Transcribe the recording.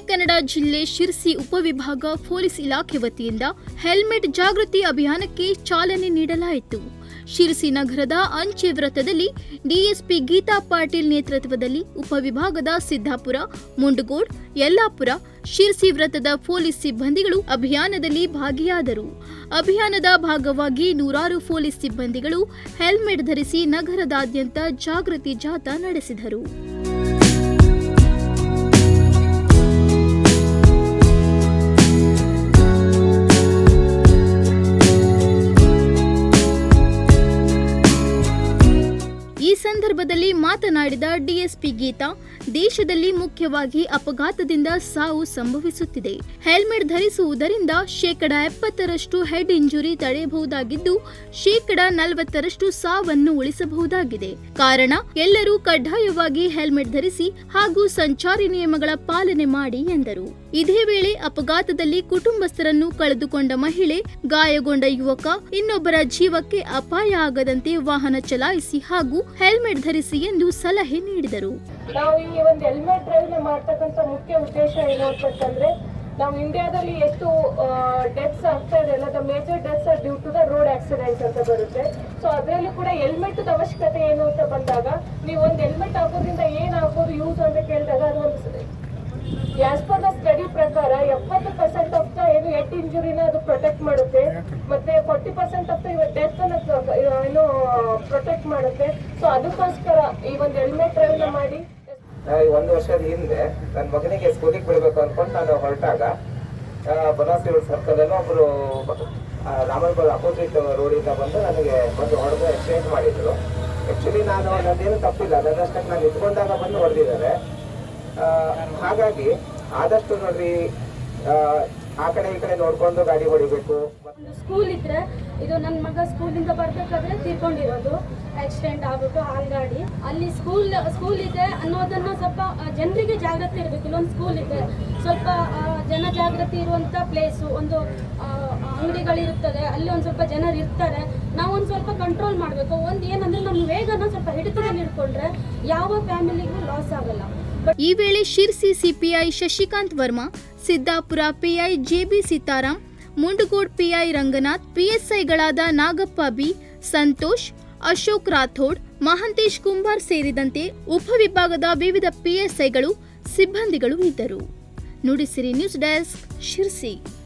ಜಿಲ್ಲೆ ಶಿರ್ಸಿ ಉಪವಿಭಾಗ ಪೊಲೀಸ್ ಇಲಾಖೆ ವತಿಯಿಂದ ಹೆಲ್ಮೆಟ್ ಜಾಗೃತಿ ಅಭಿಯಾನಕ್ಕೆ ಚಾಲನೆ ನೀಡಲಾಯಿತು. ಶಿರ್ಸಿ ನಗರದ ಅಂಚೆ ವೃತ್ತದಲ್ಲಿ ಡಿಎಸ್ಪಿ ಗೀತಾ ಪಾಟೀಲ್ ನೇತೃತ್ವದಲ್ಲಿ ಉಪವಿಭಾಗದ ಸಿದ್ದಾಪುರ, ಮುಂಡಗೋಡ್, ಯಲ್ಲಾಪುರ, ಶಿರ್ಸಿ ವೃತ್ತದ ಪೊಲೀಸ್ ಸಿಬ್ಬಂದಿಗಳು ಅಭಿಯಾನದಲ್ಲಿ ಭಾಗಿಯಾದರು. ಅಭಿಯಾನದ ಭಾಗವಾಗಿ ನೂರಾರು ಪೊಲೀಸ್ ಸಿಬ್ಬಂದಿಗಳು ಹೆಲ್ಮೆಟ್ ಧರಿಸಿ ನಗರದಾದ್ಯಂತ ಜಾಗೃತಿ ಜಾಥಾ ನಡೆಸಿದರು. ಸಂದರ್ಭದಲ್ಲಿ ಮಾತನಾಡಿದ ಡಿಎಸ್ಪಿ ಗೀತಾ, ದೇಶದಲ್ಲಿ ಮುಖ್ಯವಾಗಿ ಅಪಘಾತದಿಂದ ಸಾವು ಸಂಭವಿಸುತ್ತಿದೆ. ಹೆಲ್ಮೆಟ್ ಧರಿಸುವುದರಿಂದ ಶೇಕಡ ಎಪ್ಪತ್ತರಷ್ಟು ಹೆಡ್ ಇಂಜುರಿ ತಡೆಯಬಹುದಾಗಿದ್ದು, ಶೇಕಡ ನಲವತ್ತರಷ್ಟು ಸಾವನ್ನು ಉಳಿಸಬಹುದಾಗಿದೆ. ಕಾರಣ, ಎಲ್ಲರೂ ಕಡ್ಡಾಯವಾಗಿ ಹೆಲ್ಮೆಟ್ ಧರಿಸಿ ಹಾಗೂ ಸಂಚಾರಿ ನಿಯಮಗಳ ಪಾಲನೆ ಮಾಡಿ ಎಂದರು. ಇದೇ ವೇಳೆ ಅಪಘಾತದಲ್ಲಿ ಕುಟುಂಬಸ್ಥರನ್ನು ಕಳೆದುಕೊಂಡ ಮಹಿಳೆ, ಗಾಯಗೊಂಡ ಯುವಕ ಇನ್ನೊಬ್ಬರ ಜೀವಕ್ಕೆ ಅಪಾಯ ಆಗದಂತೆ ವಾಹನ ಚಲಾಯಿಸಿ ಹಾಗೂ ಹೆಲ್ಮೆಟ್ ಧರಿಸಿ ಎಂದು ಸಲಹೆ ನೀಡಿದರು. ನಾವು ಈ ಒಂದು ಹೆಲ್ಮೆಟ್ ಡ್ರೈವ್ ಮಾಡ್ತಕ್ಕಂಥ ಮುಖ್ಯ ಉದ್ದೇಶ ಏನು ಅಂತಂದ್ರೆ ನಾವು ಇಂಡಿಯಾದಲ್ಲಿ ಎಷ್ಟು ಡೆತ್ಸ್ ಆಗ್ತಾ ಇದೆ ಅಲ್ಲ the major deaths due to the road accident ಅಂತ ಬರುತ್ತೆ. ಸೊ ಅದರಲ್ಲಿ ಕೂಡ ಹೆಲ್ಮೆಟ್ ಅವಶ್ಯಕತೆ ಏನು ಅಂತ ಬಂದಾಗ, ನೀವು ಒಂದು ಹೆಲ್ಮೆಟ್ ಹಾಕೋದ್ರಿಂದ ಏನಾಗ್ಬೋದು ಯೂಸ್ ಅಂತ ಕೇಳಿದಾಗ ಅದು ಒಂದು ಆಸ್ ಪರ್ ದ ಸ್ಟಡಿ ಪ್ರಕಾರ ಎಪ್ಪತ್ತು ಪರ್ಸೆಂಟ್ ಆಫ್ ದ ಏನು ಹೆಡ್ ಇಂಜುರಿನ ಅದು ಪ್ರೊಟೆಕ್ಟ್ ಮಾಡುತ್ತೆ. ಮತ್ತೆ forty percent of the death ಅನ್ನ ಏನು ಪ್ರೊಟೆಕ್ಟ್ ಮಾಡುತ್ತೆ. ಸೊ ಅದಕ್ಕೋಸ್ಕರ ಈ ಒಂದು ಹೆಲ್ಮೆಟ್ ಡ್ರೈವ್ ಮಾಡಿ. ಒಂದು ವರ್ಷದ ಹಿಂದೆ ನನ್ನ ಮಗನಿಗೆ ಸ್ಕೂಲಿಗೆ ಬಿಡಬೇಕು ಅನ್ಕೊಂಡು ನಾನು ಹೊರಟಾಗ ಬನಾಸಿ ಸರ್ಕಲ್ ಅಲ್ಲಿ ಒಬ್ರು ರಾಮನಗೌಡ ಅಪೋಸಿಟ್ ರೋಡಿಂದ ಬಂದು ನನಗೆ ಒಂದು ಹೊಡೆದು ಎಕ್ಸ್ಚೇಂಜ್ ಮಾಡಿದ್ರು. ಆಕ್ಚುಲಿ ನಾನು ನನ್ನೇನು ತಪ್ಪಿಲ್ಲ. ನನ್ನಷ್ಟಕ್ಕೆ ನಾನು ಇಟ್ಕೊಂಡಾಗ ಬಂದು ಹೊಡೆದಿದ್ದಾರೆ. ಹಾಗಾಗಿ ಆದಷ್ಟು ನೋಡ್ರಿ ಆ, ಕಡೆ ಈ ಕಡೆ ನೋಡ್ಕೊಂಡು ಗಾಡಿ ಹೊಡಿಬೇಕು. ಸ್ಕೂಲ್ ಇದ್ರೆ ಇದು ನನ್ನ ಮಗ ಸ್ಕೂಲಿಂದ ಬರ್ಬೇಕಾದ್ರೆ ತೀರ್ಕೊಂಡಿರೋದು. ಆಕ್ಸಿಡೆಂಟ್ ಆಗ್ಬಿಟ್ಟು ಹಾಲ್ಗಾಡಿ ಅಲ್ಲಿ ಸ್ಕೂಲ್ ಸ್ಕೂಲ್ ಇದೆ ಅನ್ನೋದನ್ನ ಸ್ವಲ್ಪ ಜನರಿಗೆ ಜಾಗೃತಿ ಇರಬೇಕು. ಇಲ್ಲೊಂದು ಸ್ಕೂಲ್ ಇದೆ. ಸ್ವಲ್ಪ ಜನ ಜಾಗೃತಿ ಇರುವಂತ ಪ್ಲೇಸು ಒಂದು ಅಂಗಡಿಗಳಿರುತ್ತದೆ. ಅಲ್ಲಿ ಒಂದು ಸ್ವಲ್ಪ ಜನರು ಇರ್ತಾರೆ. ನಾವು ಒಂದು ಸ್ವಲ್ಪ ಕಂಟ್ರೋಲ್ ಮಾಡಬೇಕು. ಒಂದು ಏನಂದ್ರೆ ನಮ್ಮ ವೇಗನ ಸ್ವಲ್ಪ ಹಿಡಿತದಲ್ಲಿ ಇಟ್ಕೊಂಡ್ರೆ ಯಾವ ಫ್ಯಾಮಿಲಿಗೂ ಲಾಸ್ ಆಗಲ್ಲ. ಈ ವೇಳೆ Sirsi CPI Shashikant Verma, Siddapura PI JB Sitaram Mundgod PI Ranganath, ಪಿಎಸ್ಐಗಳಾದ Nagappa B, Santosh, Ashok Rathod, Mahantesh Kumbar ಸೇರಿದಂತೆ ಉಪವಿಭಾಗದ ವಿವಿಧ ಪಿಎಸ್ಐಗಳು ಸಿಬ್ಬಂದಿಗಳು ಇದ್ದರು. Nudisiri news desk Sirsi.